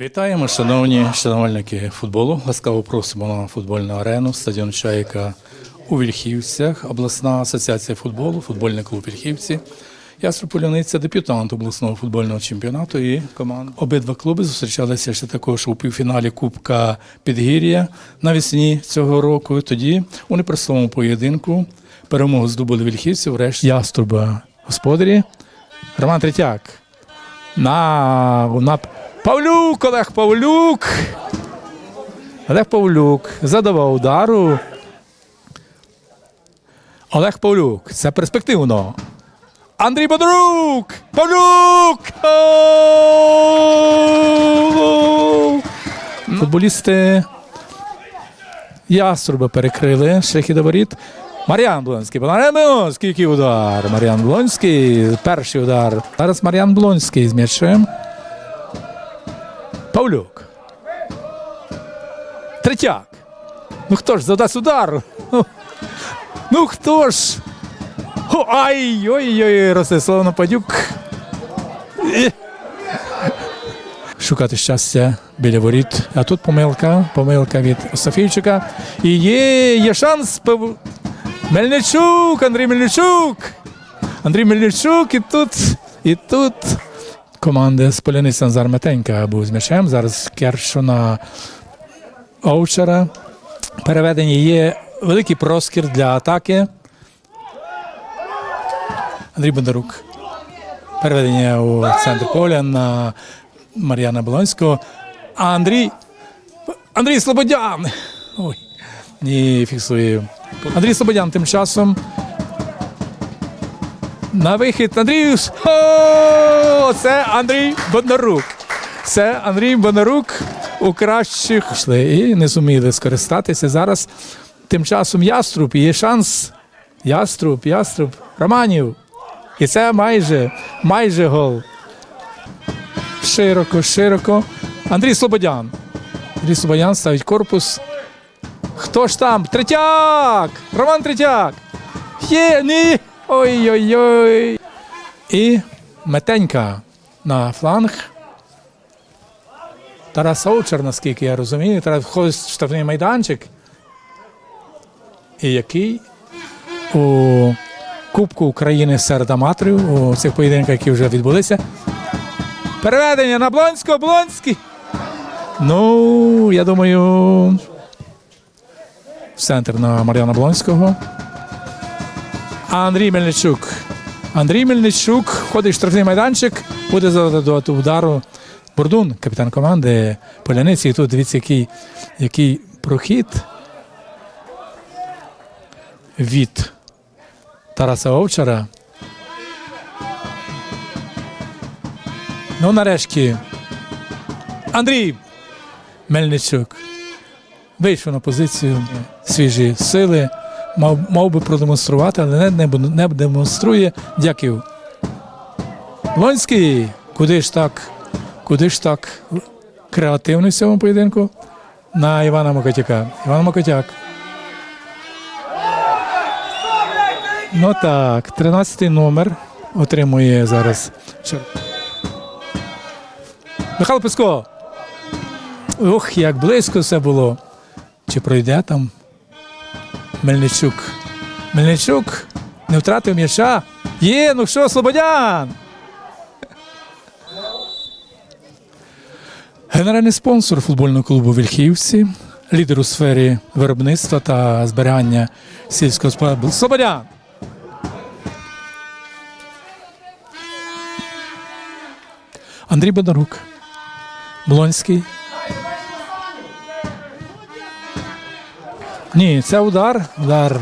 Вітаємо, шановні шанувальники футболу. Ласкаво просимо на футбольну арену, стадіон Чайка у Вільхівцях, обласна асоціація футболу, футбольний клуб Вільхівці. Яструб Поляниця, деп'ютант обласного футбольного чемпіонату і команд. Обидва клуби зустрічалися ще також у півфіналі Кубка Підгір'я навесні цього року. Тоді у непростому поєдинку перемогу здобули вільхівці, врешті Яструба господарі. Роман Третяк на, на Павлюк, Олег Павлюк. Олег Павлюк задавав удару. Олег Павлюк. Це перспективно. Андрій Бодрук! Павлюк! Футболісти Яструба перекрили шляхи до воріт. Мар'ян Блонський. Мар'ян Блонський, який удар. Мар'ян Блонський. Перший удар. Зараз Мар'ян Блонський з м'ячем. Павлюк. Третяк. Ну хто ж задасть удар? Ну, хто ж? Ай, ой, ой, Ростислав Нападюк. Шукати щастя біля воріт. А тут помилка, помилка від Софійчика. І є, є шанс. Мельничук, Андрій Мельничук. Андрій Мельничук, і тут, і тут команди з Поляниці Назар Метенька був з м'ячем. Зараз Кершуна Овчара. Переведення є великий проскір для атаки. Андрій Бондарук. Переведення у центр поля на Мар'яна Болонського. А Андрій. Андрій Слободян. Ой. Ні, фіксує. Андрій Слободян тим часом. На вихід Андрій. О, це Андрій Бондарук. Це Андрій Бондарук у кращих йшли і не зуміли скористатися. Зараз тим часом Яструб є шанс. Яструб, Яструб, Романів. І це майже, майже гол. Широко, широко. Андрій Слободян. Андрій Слободян ставить корпус. Хто ж там? Третяк! Роман Третяк! Є, ні! Ой-ой-ой! І Метенька на фланг. Тарас Овчар, наскільки я розумію, Тарас входить в штрафний майданчик. І який у Кубку України серед аматорів у цих поєдинках, які вже відбулися. Переведення на Блонського, Блонський. Ну, я думаю, в центр на Мар'яна Блонського. А Андрій Мельничук. Андрій Мельничук входить в штрафний майданчик, буде задавати удару. Бурдун, капітан команди Поляниці. І тут дивіться, який, який прохід від Тараса Овчара. Ну, нарешті, Андрій Мельничук вийшов на позицію свіжі сили, мав, мав би продемонструвати, але не, не, не демонструє. Дякую. Лонський, куди ж так, куди ж так креативний в цьому поєдинку? На Івана Макотяка. Іван Макотяк. Ну так, 13-й номер отримує зараз. Михайло Песко. Ох, як близько все було. Чи пройде там Мельничук? Мельничук не втратив м'яча. Є, ну що, Слободян? Генеральний спонсор футбольного клубу Вільхівці, лідер у сфері виробництва та зберігання сільського господарства. Слободян! Андрій Бондарук. Блонський. Ні, це удар. Удар